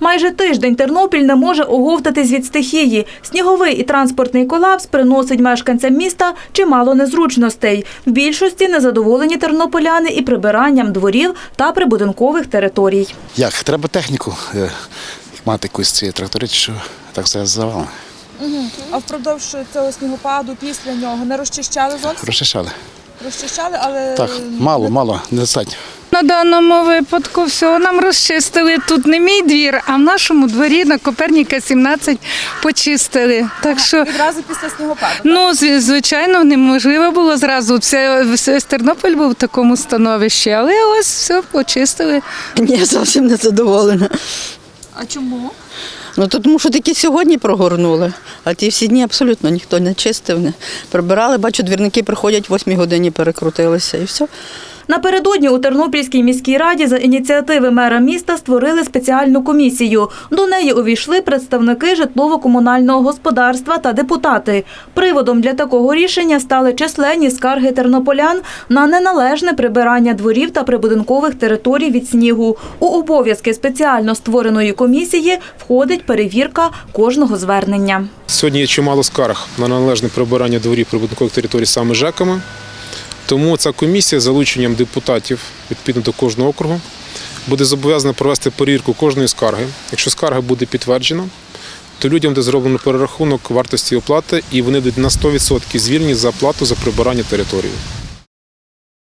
Майже тиждень Тернопіль не може оговтатись від стихії. Сніговий і транспортний колапс приносить мешканцям міста чимало незручностей. В більшості незадоволені тернополяни і прибиранням дворів та прибудинкових територій. Як? Треба техніку е, мати якусь ці трактори, що так все завалено. А впродовж цього снігопаду після нього не розчищали зовсім? Розчищали. Розчищали, але Так, мало, мало, недостатньо. На даному випадку всього нам розчистили. Тут не мій двір, а в нашому дворі на Коперніка 17 почистили. Так що, відразу після снігопаду. ну, зв- звичайно, неможливо було зразу. Все, весь Тернопіль був в такому становищі, але ось все почистили. Ні, зовсім не задоволена. А чому? Ну то тому що тільки сьогодні прогорнули, а ті всі дні абсолютно ніхто не чистив, не прибирали. Бачу, двірники приходять в 8 годині, перекрутилися і все. Напередодні у Тернопільській міській раді за ініціативи мера міста створили спеціальну комісію. До неї увійшли представники житлово-комунального господарства та депутати. Приводом для такого рішення стали численні скарги тернополян на неналежне прибирання дворів та прибудинкових територій від снігу. У обов'язки спеціально створеної комісії входить перевірка кожного звернення. Сьогодні є чимало скарг на належне прибирання дворів прибудинкових територій саме ЖЕКами. Тому ця комісія з залученням депутатів відповідно до кожного округу буде зобов'язана провести перевірку кожної скарги. Якщо скарга буде підтверджена, то людям буде зроблено перерахунок вартості оплати і вони будуть на 100% звільнені за оплату за прибирання території.